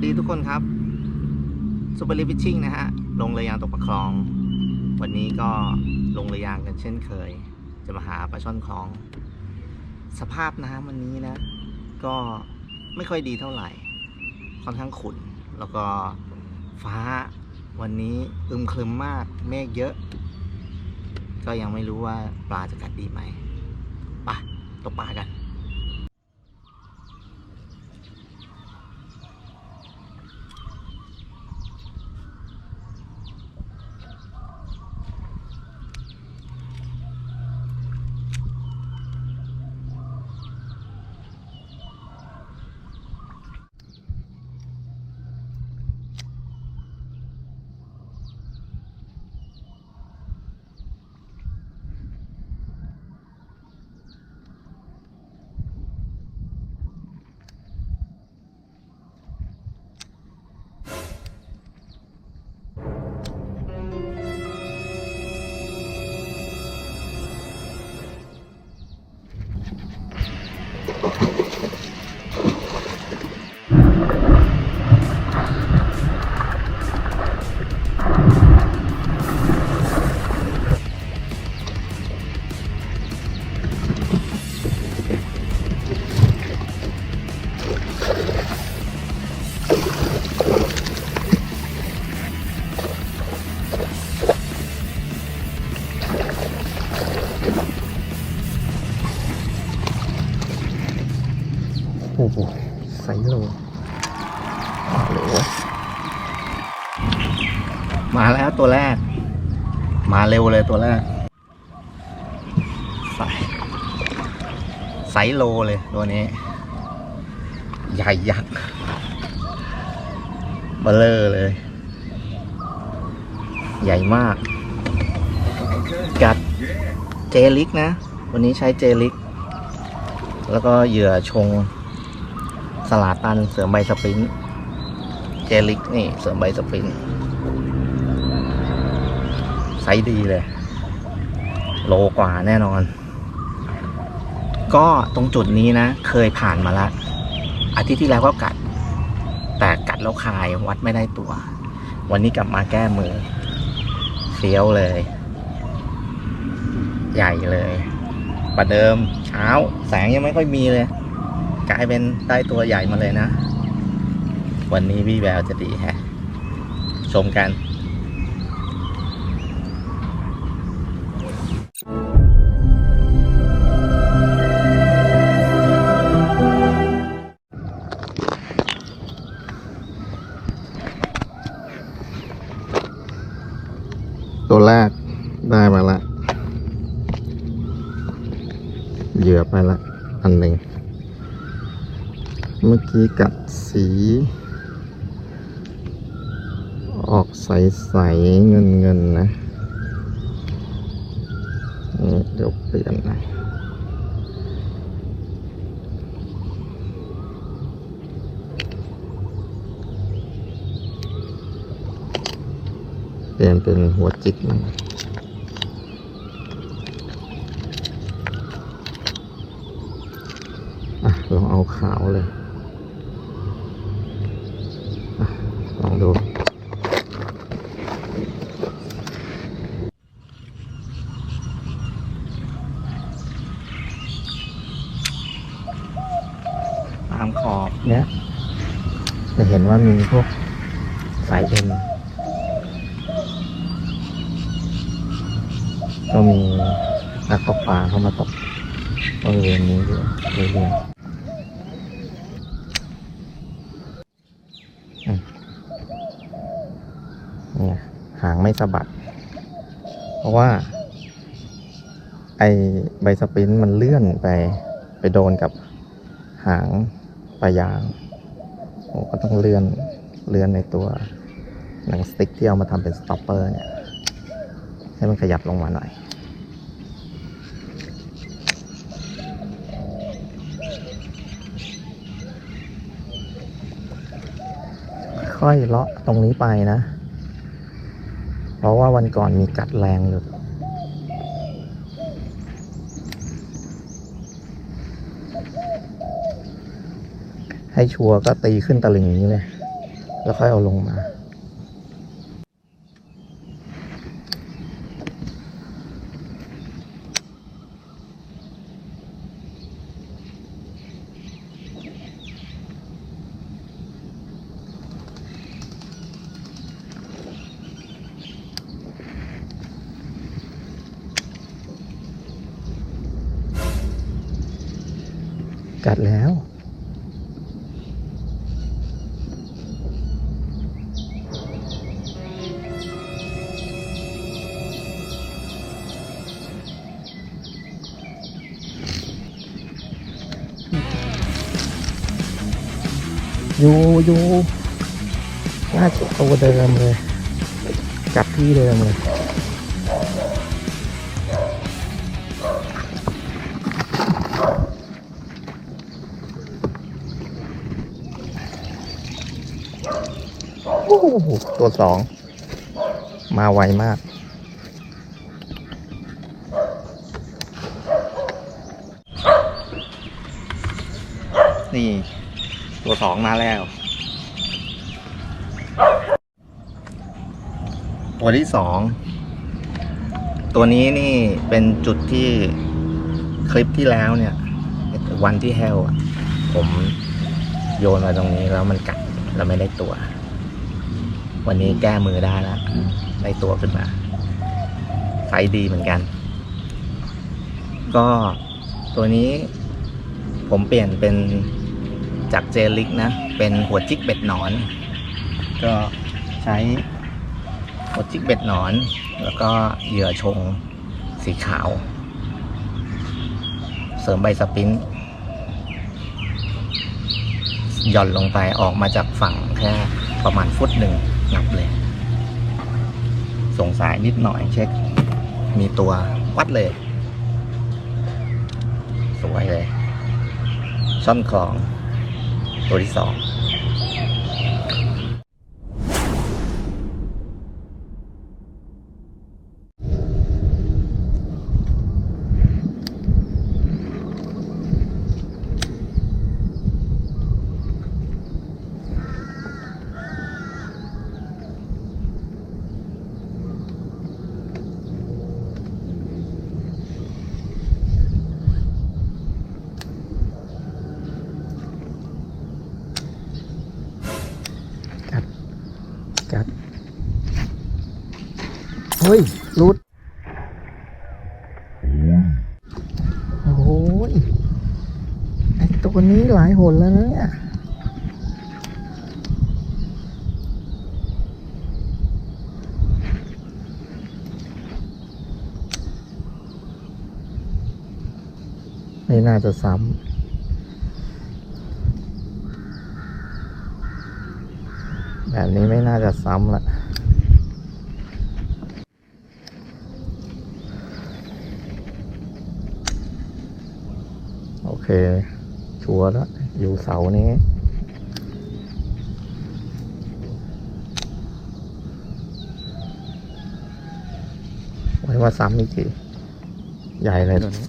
สวัสดีทุกคนครับซูเปอร์ลิฟิชชิ่งนะฮะ ลงเรือยางตกปลาคลอง วันนี้ก็ลงเรือยางกันเช่นเคย จะมาหาปลาช่อนคลอง สภาพน้ำวันนี้นะ ก็ไม่ค่อยดีเท่าไหร่ ค่อนข้างขุ่น แล้วก็ฟ้าวันนี้อึมครึมมาก เมฆเยอะ ก็ยังไม่รู้ว่าปลาจะกัดดีไหมไปตกปลากัน ตัวแรกไซส์ไซโลเลยตัวนี้ ใหญ่ยักษ์เบลเลอร์เลย ใหญ่มาก กัดเจลิกนะ วันนี้ใช้เจลิก แล้วก็เหยื่อชงสลาตันเสริมใบสปรินเจลิกนี่เสริมใบสปรินไซส์ดีเลย โลกว่าแน่นอน ก็ตรงจุดนี้นะ เคยผ่านมาละอาทิตย์ที่แล้วก็กัด แต่กัดแล้วคายวัดไม่ได้ตัว วันนี้กลับมาแก้มือเฟี้ยวเลย ใหญ่เลยประเดิมเช้าแสงยังไม่ค่อยมีเลย กลายเป็นได้ตัวใหญ่มาเลยนะ วันนี้วี่แววจะดีแฮะ ชมกัน ตัวแรกได้มาละ เหยื่อไปละ อันหนึ่ง เมื่อกี้กัดสี ออกใส ๆ เงินเงินๆนะ เดี๋ยวเปลี่ยนนะเปลี่ยนเป็นหัวจิกมันอะลองเอาขาวเลยอะลองดู ตามขอบเนี้ยจะเห็นว่ามีพวกสายเอ็น ก็ มีนักตกปลาเข้ามาตกบริเวณนี้ด้วยเรื่อยๆเนี่ยหางไม่สะบัด เพราะว่า ไอใบสปรินต์มันเลื่อนไป ไปโดนกับหางปลายางผมก็ต้องเลื่อนเลื่อนในตัวหนังสติ๊กที่เอามาทำเป็นสต็อปเปอร์เนี่ย ให้มันขยับลงมาหน่อย ค่อยเลาะตรงนี้ไปนะ เพราะว่าวันก่อนมีกัดแรงอยู่ให้ชัวร์ก็ตีขึ้นตะลิงอย่างนี้เลย แล้วค่อยเอาลงมา กัดแล้ว อยู่อยู่น่าจะตัวเดิมเลย กัดที่เดิมเลย ตัวสอง มาไวมาก นี่ ตัวสองมาแล้ว ตัวที่สอง ตัวนี้นี่เป็นจุดที่คลิปที่แล้วเนี่ย วันที่แฮลผมโยนมาตรงนี้แล้วมันกัดแล้วไม่ได้ตัว วันนี้แก้มือได้แล้วได้ตัวขึ้นมาไฟดีเหมือนกัน ก็ตัวนี้ผมเปลี่ยนเป็นจากเจลิกนะ เป็นหัวจิกเบ็ดหนอน ก็ใช้หัวจิกเบ็ดหนอน แล้วก็เหยื่อชงสีขาว เสริมใบสปรินต์หย่อนลงไปออกมาจากฝั่งแค่ประมาณฟุตหนึ่ง นับเลยส่งสายนิดหน่อยเช็ค มีตัววัดเลย สวยเลย ช่อนคลอง ตัวที่สอง ฮ้ยรุดโอ้โหยไอตัวนี้หลายหนแล้วนะเนี่ยไม่น่าจะซ้ำแบบนี้ไม่น่าจะซ้ำละโอเค ชัวร์แล้ว อยู่เสานี้ ไว้ว่าซ้ำอีกที ใหญ่เลยตัวนี้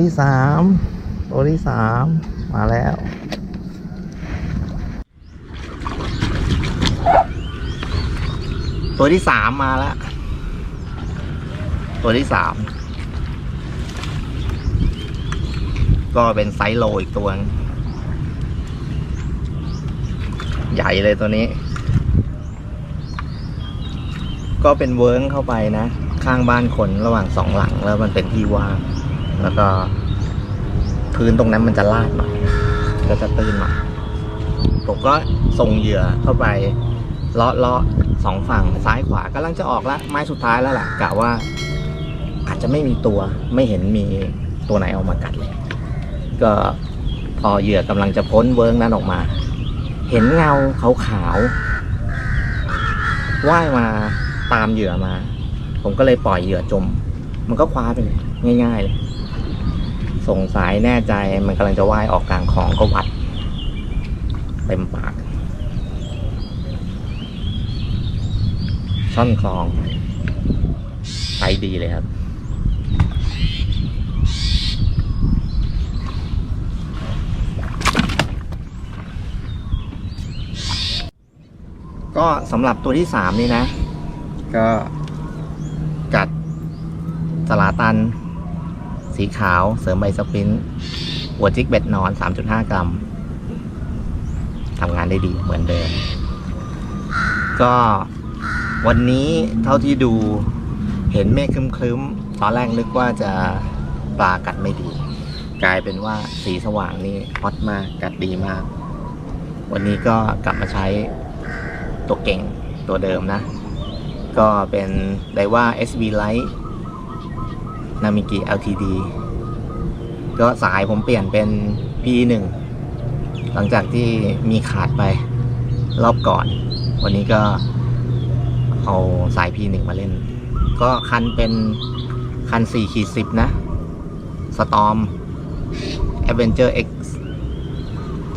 ที่สามตัวที่สามมาแล้วตัวที่สามมาแล้ว ตัวที่สาม ก็เป็นไซส์โลอีกตัวนึงใหญ่เลยตัวนี้ ก็เป็นเวิร์งเข้าไปนะ ข้างบ้านคนระหว่างสองหลังแล้วมันเป็นที่ว่าง แล้วก็พื้นตรงนั้นมันจะลาดหน่อยก็จะตื้นหน่อยผมก็ส่งเหยื่อเข้าไปเลาะเลาะสองฝั่งซ้ายขวากำลังจะออกละไม้สุดท้ายแล้วล่ะกะว่า อาจจะไม่มีตัวไม่เห็นมีตัวไหนออกมากัดเลย ก็พอเหยื่อกำลังจะพ้นเวิร์งนั้นออกมา เห็นเงาขาวๆว่ายมาตามเหยื่อมา ผมก็เลยปล่อยเหยื่อจม มันก็คว้าไปเลยง่าย ๆเลย สงสัยแน่ใจมันกำลังจะว่ายออกกลางคลองก็วัด เต็มปาก ช่อนคลองไปดีเลยครับก็สำหรับตัวที่สามนี่นะ ก็กัดสลาตัน สีขาว เสริมใบสปรินท์หัวจิกเบ็ดนอน 3.5 กรัมทำงานได้ดีเหมือนเดิม ก็วันนี้เท่าที่ดูเห็นเมฆครึ้มๆ ตอนแรกนึกว่าจะปลากัดไม่ดี กลายเป็นว่าสีสว่างนี่ฮอตมากกัดดีมาก วันนี้ก็กลับมาใช้ตัวเก่งตัวเดิมนะ ก็เป็นไดว่า SB Light นามิกิ LTD ก็สายผมเปลี่ยนเป็น P1 หลังจากที่มีขาดไปรอบก่อน วันนี้ก็เอาสาย P1 มาเล่น ก็คันเป็นคัน4ขีด10 นะ Storm Avenger X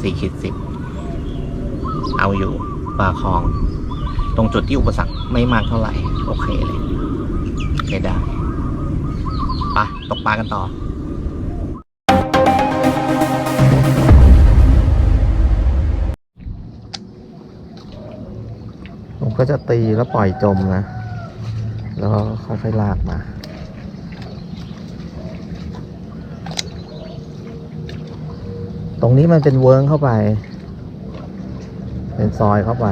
4ขีด10 เอาอยู่ปลาคลอง ตรงจุดที่อุปสรรคไม่มากเท่าไหร่ โอเคเลยโอเคได้ ไปตกปลากันต่อผมก็จะตีแล้วปล่อยจมนะ แล้วค่อยๆลากมาตรงนี้มันเป็นเวิร์งเข้าไป เป็นซอยเข้าไป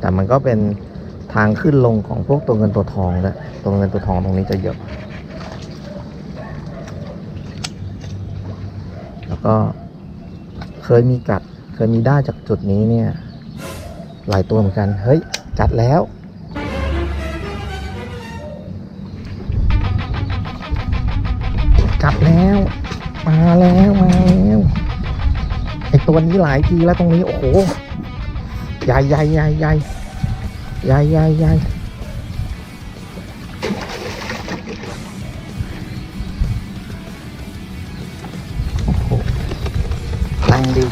แต่มันก็เป็นทางขึ้นลงของพวกตัวเงินตัวทองด้วยตัวเงินตัวทองตรงนี้จะเยอะ แล้ว ก็เคยมีกัด เคยมีได้จากจุดนี้เนี่ย หลายตัวเหมือนกัน เฮ้ย กัดแล้วกัดแล้ว มาแล้วมาแล้วไอตัวนี้หลายทีแล้วตรงนี้ โอ้โห ใหญ่ใหญ่ใหญ่ใหญ่ใหญ่ใหญ่ใหญ่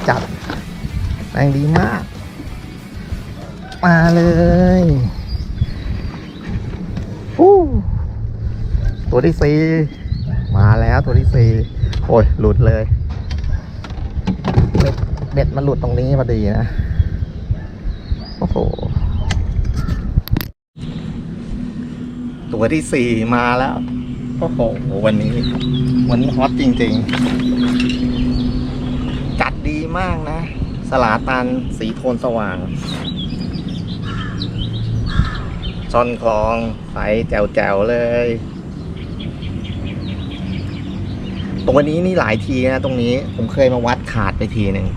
จัดแรงดีมาก มาเลยฟู้ตัวที่สี่มาแล้วตัวที่สี่โอ้ย หลุดเลย เบ็ดเบ็ดมันหลุดตรงนี้พอดีนะ โอ้โห ตัวที่สี่มาแล้ว โอ้โห วันนี้ วันนี้ฮอตจริงๆกัดดี มากนะ สลาตันสีโทนสว่างซ่อนคลองไฟแจ๋วๆเลย ตัวนี้นี่หลายทีนะตรงนี้ผมเคยมาวัดขาดไปทีหนึ่ง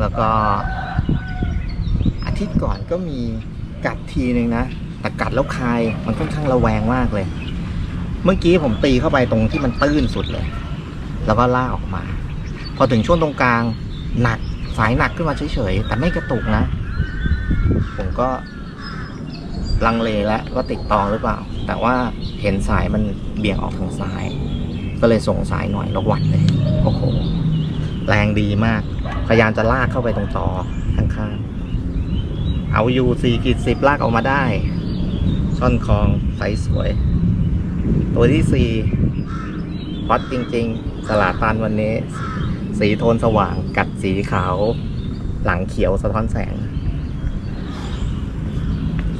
แล้วก็ อาทิตย์ก่อนก็มีกัดทีหนึ่งนะ แต่กัดแล้วคายมันค่อนข้างระแวงมากเลย เมื่อกี้ผมตีเข้าไปตรงที่มันตื้นสุดเลย แล้วก็ล่าออกมา พอถึงช่วงตรงกลาง หนักสายหนักขึ้นมาเฉยๆ แต่ไม่กระตุกนะ ผมก็ลังเลแล้วว่าติดตองหรือเปล่า แต่ว่าเห็นสายมันเบี่ยงออกทางซ้าย ก็เลยส่งสายหน่อยแล้ววัดเลย โอ้โห แรงดีมาก พยายามจะลากเข้าไปตรงตอข้างๆ เอาอยู่สี่ขีดสิบลากออกมาได้ ช่อนคลองใสสวย ตัวที่สี่ฮอตจริงๆ สลาตันวันนี้ สีโทนสว่างกัดสีขาว หลังเขียวสะท้อนแสง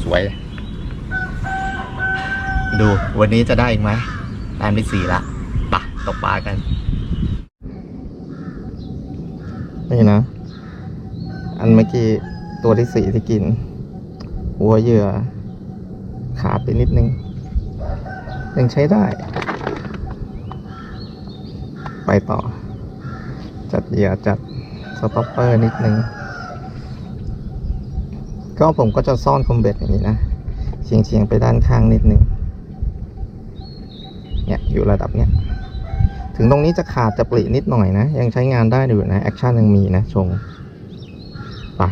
สวย ดูวันนี้จะได้อีกไหมแต้มที่สี่ละปะตกปลากัน นี่นะ อันเมื่อกี้ตัวที่สี่ที่กิน หัวเหยื่อ ขาไปนิดนึง ยังใช้ได้ ไปต่อ จัดเหยื่อจัดสต็อปเปอร์นิดนึง ก็ผมก็จะซ่อนคอมเบ็ดอย่างนี้นะเฉียงเฉียงๆไปด้านข้างนิดนึง เนี่ยอยู่ระดับเนี้ย ถึงตรงนี้จะขาดจะปรินิดหน่อยนะ ยังใช้งานได้อยู่นะ แอคชั่นยังมีนะชงไป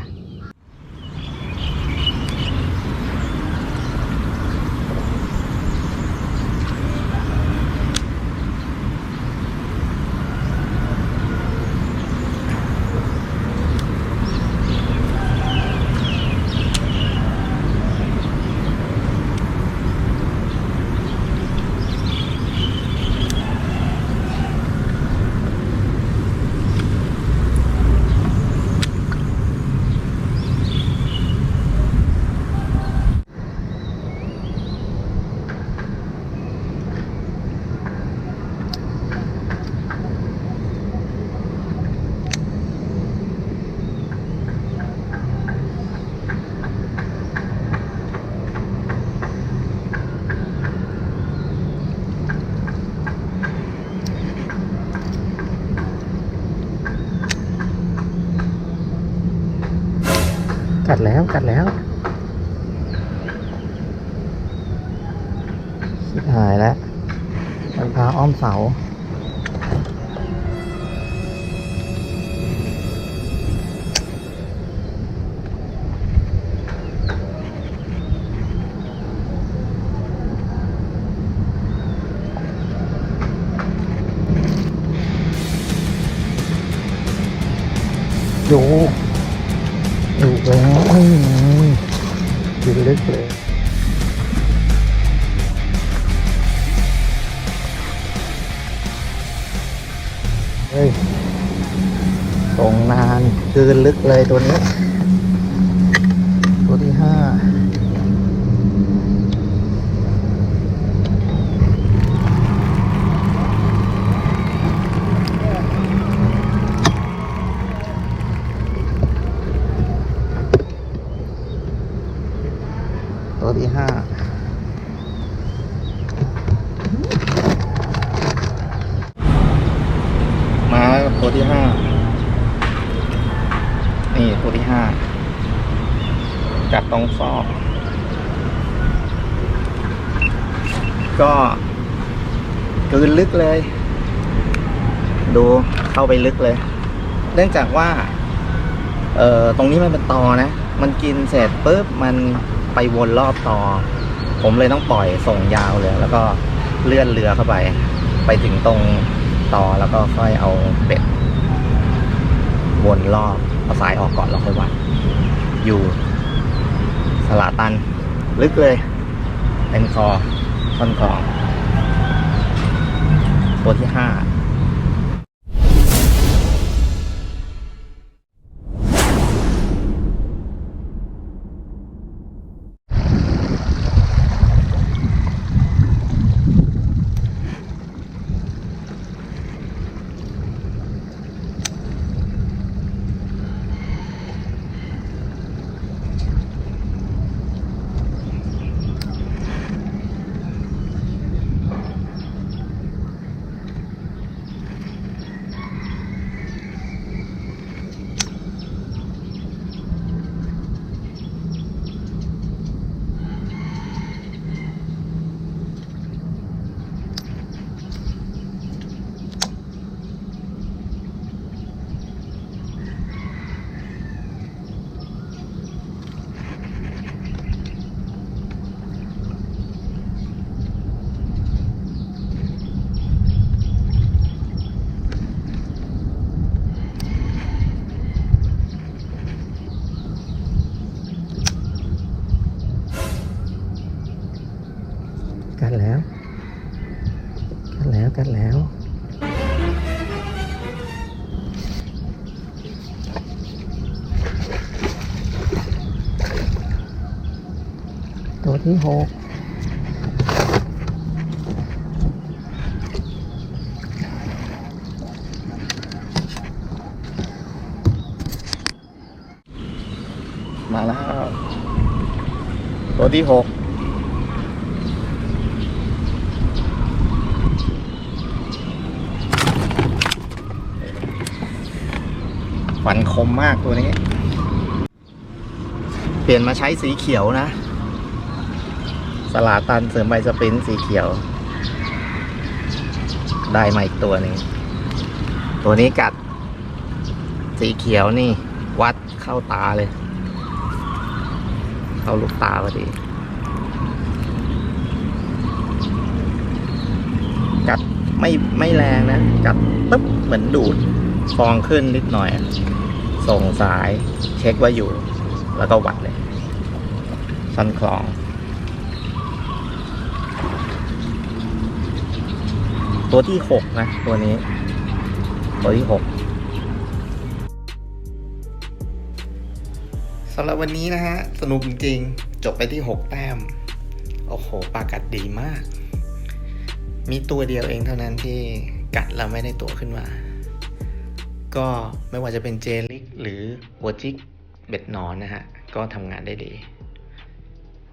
กั ดแล้วกัดแล้วชิบหายแล้วมันพาอ้อมเสาอ ลึกเลยเฮ้ยตรงนานคืนลึกเลยตัวนี้ ตัวที่ห้า ตัวที่ห้า มาตัวที่ห้า นี่ตัวที่ห้า จับตรงซอก ก็กลืนลึกเลย ดูเข้าไป ลึกเลย เนื่องจากว่า เอ่อตรงนี้มันเป็นตอนะ มันกินเสร็จปุ๊บมันไปวนรอบตอ ผมเลยต้องปล่อยส่งยาวเลย แล้วก็เลื่อนเรือเข้าไป ไปถึงตรงตอแล้วก็ค่อยเอาเบ็ดวนรอบเอาสายออกก่อนแล้วค่อยวัดอยู่สลาตัน ลึกเลย เป็นคอท่อนคอตัวที่ห้า ที่หกมาแล้ว ตัวที่หกฟันคมมากตัวนี้ เปลี่ยนมาใช้สีเขียวนะ สลาตันเสริมใบสปรินท์สีเขียว ได้มาอีกตัวหนึ่งตัวนี้กัด สีเขียวนี่ วัดเข้าตาเลย เข้าลูกตาพอดี กัดไม่ไม่แรงนะ กัดปึ๊บเหมือนดูดฟองขึ้นนิดหน่อย ส่งสายเช็คว่าอยู่ แล้วก็วัดเลย สั้นคลอง ตัวที่หกนะ ตัวนี้ ตัวที่หกสำหรับวันนี้นะฮะ สนุกจริง จบไปที่หกแต้ม โอ้โห ปากัดดีมาก มีตัวเดียวเองเท่านั้นที่กัดแล้วไม่ได้ตัวขึ้นมา ก็ไม่ว่าจะเป็นเจลิกหรือหัวจิกเบ็ดนอนนะฮะ ก็ทำงานได้ดี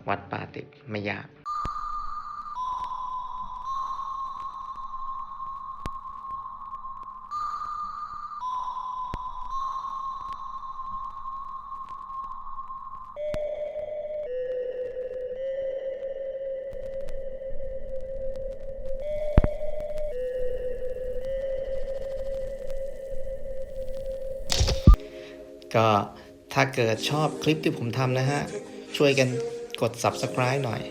วัดปลาติดไม่ยาก ก็ถ้าเกิดชอบคลิปที่ผมทำนะฮะ ช่วยกันกด subscribe หน่อย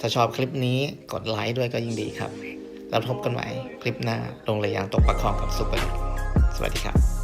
ถ้าชอบคลิปนี้กดไลค์ด้วยก็ยิ่งดีครับ แล้วพบกันใหม่คลิปหน้าลงเลยยางตกประคองกับซุปเปอร์สวัสดีครับ